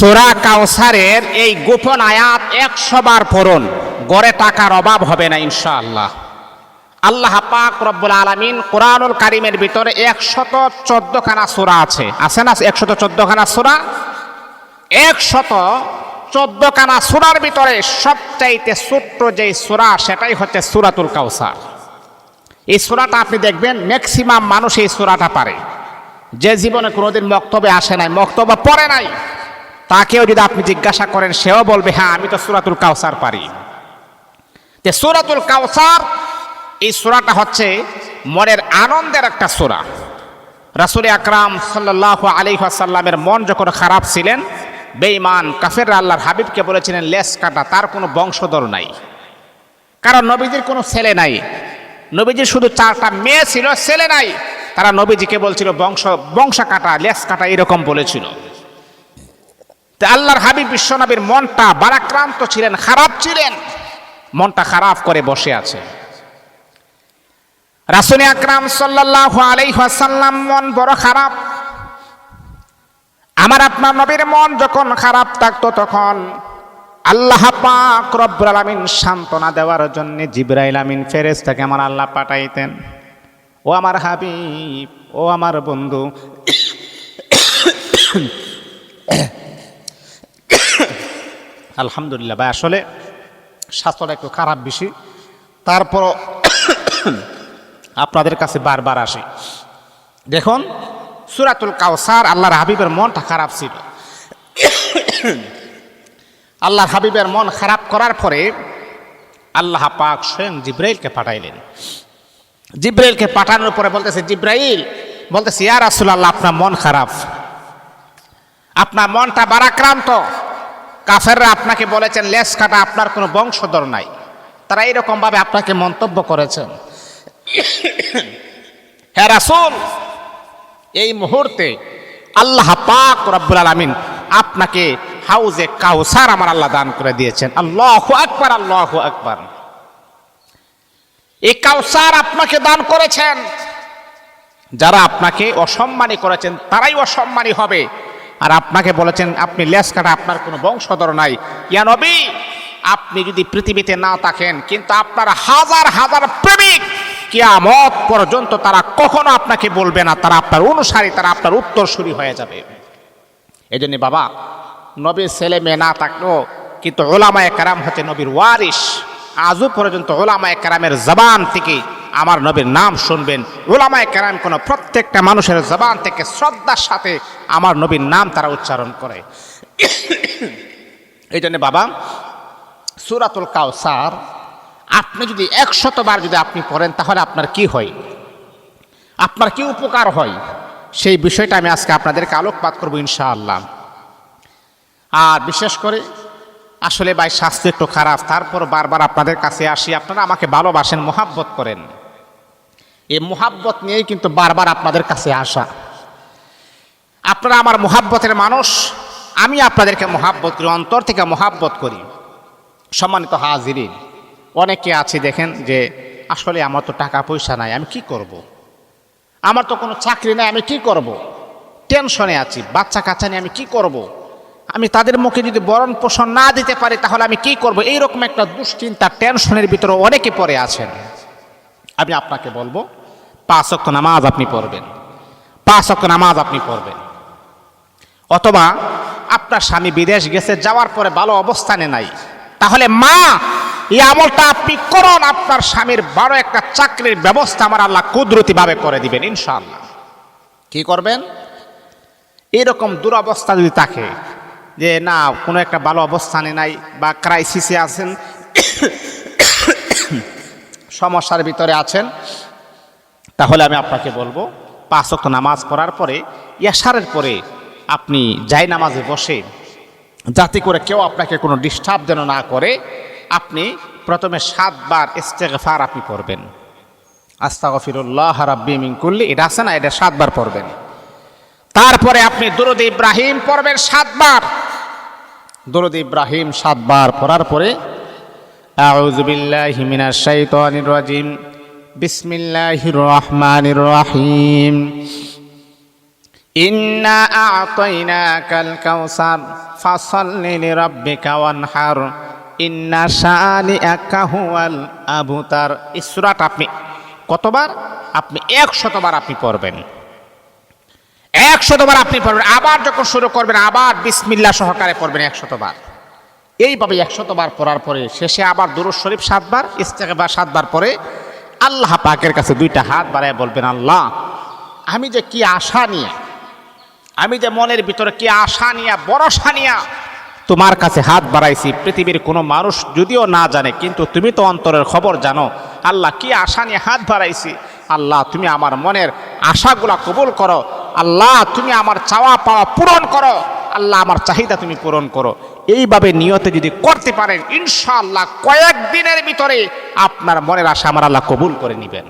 সোরা কাউসারের এই গোপন আয়াত একশো বার পড়ুন, গড়ে টাকার অভাব হবে না ইনশাআল্লাহ। আল্লাহ পাক রব্বুল আলমিন কোরআনুল কারিমের ভিতরে একশত চোদ্দখানা সোরা আছে। আছে না একশত চোদ্দখানা সোরা? একশত চোদ্দখানা সোরার ভিতরে সবচাইতে ছোট্ট যে সোরা, সেটাই হচ্ছে সুরাতুল কাউসার এই সোরাটা আপনি দেখবেন ম্যাক্সিমাম মানুষ এই সোরাটা পারে। যে জীবনে কোনোদিন মক্তবে আসে নাই মক্তব্য পড়ে নাই। তাকেও যদি আপনি জিজ্ঞাসা করেন, সেও বলবে হ্যাঁ আমি তো সুরাতুল কাউসার পারি। তে সুরাতুল কাউসার এই সুরাটা হচ্ছে মনের আনন্দের একটা সুরা। রাসুল আকরাম সাল্লাহ আলী আসাল্লামের মন যখন খারাপ ছিলেন, বেঈমান কাফের আল্লাহর হাবিবকে বলেছিলেন লেস কাটা, তার কোনো বংশধর নাই। কারণ নবীজির কোনো ছেলে নাই। নবীজির শুধু চারটা মেয়ে ছিল, ছেলে নাই। তারা নবীজিকে বলছিল, বংশ বংশ কাটা লেস কাটা, এরকম বলেছিল। তা আল্লাহর হাবিব বিশ্বনবীর মনটা বারাক্রান্ত ছিলেন, খারাপ ছিলেন। মনটা খারাপ করে বসে আছে। রাসুল আকরাম সাল্লাহ আলাইহাসাল্লাম মন বড় খারাপ। আমার আপনার নবীর মন যখন খারাপ থাকতো তখন আল্লাহ পাক রব্বুল আলামিন সান্ত্বনা দেওয়ার জন্য জিব্রাইল আমিন ফেরেশতাকে আমার আল্লাহ পাঠাইতেন। ও আমার হাবিব, ও আমার বন্ধু আলহামদুলিল্লাহ। ভাই, আসলে স্বাস্থ্যটা একটু খারাপ বেশি। তারপর আপনাদের কাছে বারবার আসে। দেখুন, সুরাতুল কাউসার আল্লাহর হাবিবের মনটা খারাপ ছিল। আল্লাহর হাবিবের মন খারাপ করার পরে আল্লাহ পাক স্বয়ং জিব্রাইলকে পাঠাইলেন। জিব্রাইলকে পাঠানোর পরে বলতেছে, জিব্রাইল, বলতেছে ইয়ার আসুল আল্লাহ আপনার মন খারাপ। আপনার মনটা বারাক্রান্ত। কাফেররা আপনাকে বলেছেন লেস কাটা আপনার কোনো বংশধর নাই। তারা এরকমভাবে আপনাকে মন্তব্য করেছেন। হ্যাঁ রাসূল, এই মুহূর্তে আল্লাহ পাক রব্বুল আলামিন আপনাকে হাউজে কাউসার আমার আল্লাহ দান করে দিয়েছেন। আল্লাহ আকবার আল্লাহ আকবার। এই কাউসার আপনাকে দান করেছেন। যারা আপনাকে অসম্মানী করেছেন, তারাই অসম্মানী হবে। আর আপনাকে বলেছেন, আপনি লেস কাটা, আপনার কোনো বংশধর নাই। ইয়া নবী, আপনি যদি পৃথিবীতে না থাকেন, কিন্তু আপনার হাজার হাজার প্রেমিক কিয়ামত পর্যন্ত তারা কখনো আপনাকে বলবে না, তারা আপনার অনুসারী, তারা আপনার উত্তরসূরি হয়ে যাবে। এই জন্য বাবা, নবীর ছেলে মেয়ে না থাকলেও কিন্তু ওলামায় কারাম হচ্ছে নবীর ওয়ারিস আজও পর্যন্ত ওলামায় কারামের জবান থেকে আমার নবীর নাম শুনবেন। ওলামায় কারাম কোনো প্রত্যেকটা মানুষের জবান থেকে শ্রদ্ধার সাথে আমার নবীর নাম তারা উচ্চারণ করে। এই জন্য বাবা, সুরাতুল কাউসার আপনি যদি একশতবার যদি আপনি পড়েন, তাহলে আপনার কি হয়? আপনার কি উপকার হয়? সেই বিষয়টা আমি আজকে আপনাদেরকে আলোকপাত করব ইনশাআল্লাহ। আর বিশেষ করে, আসলে ভাই, স্বাস্থ্য একটু খারাপ তারপর বারবার আপনাদের কাছে আসি, আপনারা আমাকে ভালোবাসেন, মোহাব্বত করেন। এই মোহাব্বত নিয়েই কিন্তু বারবার আপনাদের কাছে আসা আপনারা আমার মোহাব্বতের মানুষ, আমি আপনাদেরকে মোহাব্বত করি, অন্তর থেকে মোহাব্বত করি সম্মানিত হাজিরিন, অনেকে আছে দেখেন যে আসলে আমার তো টাকা পয়সা নাই, আমি কি করব। আমার তো কোনো চাকরি নাই, আমি কি করব। টেনশনে আছি, বাচ্চা কাচ্চা নিয়ে আমি কি করব। আমি তাদের মুখে যদি বরণ পোষণ না দিতে পারি, তাহলে আমি কি করব এইরকম একটা দুশ্চিন্তা, টেনশনের ভিতরে অনেকে পড়ে আছেন আমি আপনাকে বলব পাঁচ অক্ত নামাজ আপনি পড়বেন। পাঁচ অক্ত নামাজ আপনি পড়বেন। অথবা আপনার স্বামী বিদেশ গেছে, যাওয়ার পরে ভালো অবস্থানে নাই। তাহলে মা, এই আমলটা আপনি করুন, আপনার স্বামীর বড় একটা চাকরির ব্যবস্থা আমার আল্লাহ কুদরতিভাবে করে দিবেন, ইনশাআল্লাহ। কি করবেন? এরকম দুরবস্থা যদি থাকে, যে না, কোনো একটা ভালো অবস্থানে নাই বা ক্রাইসিসে আছেন, সমস্যার ভিতরে আছেন তাহলে আমি আপনাকে বলব, পাঁচ ওয়াক্ত নামাজ পড়ার পরে ইয়াসারের পরে আপনি যাই নামাজে বসে, যাতে করে কেউ আপনাকে কোনো ডিস্টার্ব যেন না করে, আপনি প্রথমে সাতবার ইস্তেগফার আপনি পড়বেন। আস্তাগফিরুল্লাহ রাব্বি মিন কুল্লি, এটা আছে না? এটা সাতবার পড়বেন। তারপরে আপনি দুরুদ ইব্রাহিম পড়বেন সাতবার। দুরুদ ইব্রাহিম সাতবার পড়ার পরে, আউযু বিল্লাহি মিনাশ শাইতানির রাজিম। বিসমিল্লাহির রহমানির রহিম ইন্না আতাইনাকাল কাউসার ফাসাল্লি লিরাব্বিকা ওয়ানহার। ইন্না শানিআকা হুয়াল আবতার। এই সূরাটা আপনি কতবার? আপনি একশতবার আপনি পড়বেন। একশতবার আপনি পড়বেন। আবার যখন শুরু করবেন, আবার বিসমিল্লাহ সহকারে পড়বেন একশতবার। এইভাবে একশতবার পড়ার পরে, শেষে আবার দুরুদ শরীফ সাতবার ইস্তেকবার সাতবার পরে আল্লাহ পাকের কাছে দুইটা হাত বাড়ায় বলবেন, আল্লাহ, আমি যে কি আশা নিয়ে, আমি যে মনের ভিতরে কি আশা নিয়া, ভরসা নিয়া তোমার কাছে হাত বাড়াইছি, পৃথিবীর কোনো মানুষ যদিও না জানে, কিন্তু তুমি তো অন্তরের খবর জানো, আল্লাহ কি আশা নিয়ে হাত বাড়াইছি? আল্লাহ, তুমি আমার মনের আশাগুলা কবুল করো, আল্লাহ, তুমি আমার চাওয়া পাওয়া পূরণ করো। আল্লাহ আমার চাহিদা তুমি পূরণ করো। এইভাবে নিয়তে যদি করতে পারেন, ইনশাআল্লাহ কয়েক দিনের ভিতরে আপনার মনের আশা আমার আল্লাহ কবুল করে নেবেন।